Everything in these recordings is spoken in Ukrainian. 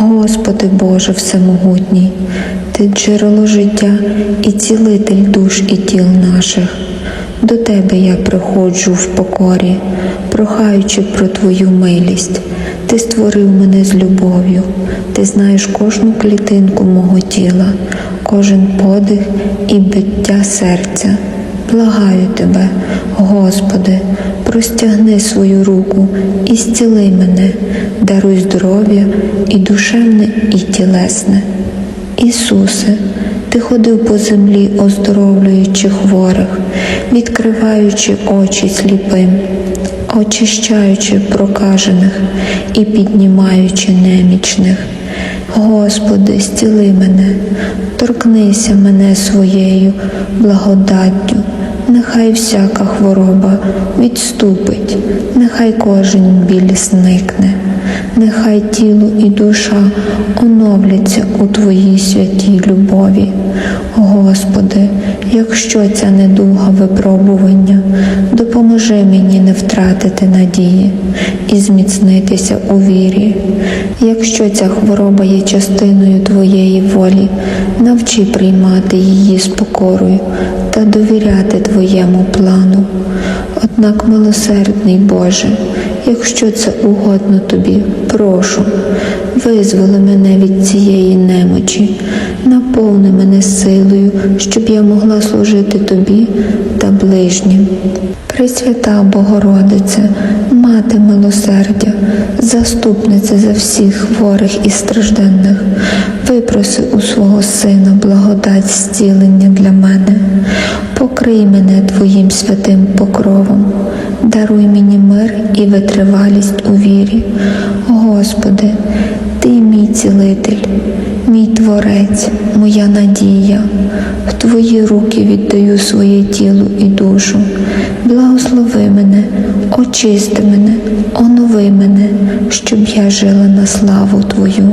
Господи Боже Всемогутній, Ти джерело життя і цілитель душ і тіл наших. До Тебе я приходжу в покорі, прохаючи про Твою милість. Ти створив мене з любов'ю, ти знаєш кожну клітинку мого тіла, кожен подих і биття серця. Благаю тебе, Господи, простягни свою руку і зціли мене, даруй здоров'я і душевне, і тілесне. Ісусе, Ти ходив по землі, оздоровлюючи хворих, відкриваючи очі сліпим, очищаючи прокажених і піднімаючи немічних. Господи, зціли мене, торкнися мене своєю благодаттю, нехай всяка хвороба відступить, нехай кожен біль зникне, нехай тіло і душа оновляться у Твоїй святій любові. Господи, якщо ця недуга випробування, допоможи мені не втратити надії і зміцнитися у вірі. Якщо ця хвороба є частиною Твоєї волі, навчи приймати її з покорою та довіряти Твоєму плану. Однак, милосердний Боже, якщо це угодно тобі, прошу, визволи мене від цієї немочі, наповни мене силою, щоб я могла служити тобі та ближнім. Пресвята Богородице, Мати милосердя, заступниця за всіх хворих і стражденних, випроси у свого Сина благодать зцілення для мене, покрий мене Твоїм святим покровом, даруй мені мир і витривалість у вірі. Господи, Ти мій цілитель, мій Творець, моя надія. В Твої руки віддаю своє тіло і душу. Благослови мене, очисти мене, онови мене, щоб я жила на славу Твою.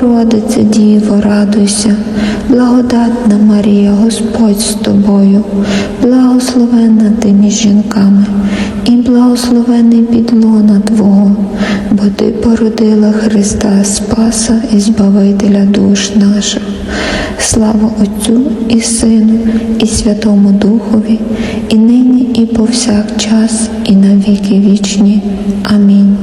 Богородице Діво, радуйся, благодатна Марія, Господь з тобою, благословенна ти між жінками, і благословений підлона Твого, бо Ти породила Христа Спаса і Збавителя душ наших. Слава Отцю і Сину, і Святому Духові, і нині, і повсякчас, і на віки вічні. Амінь.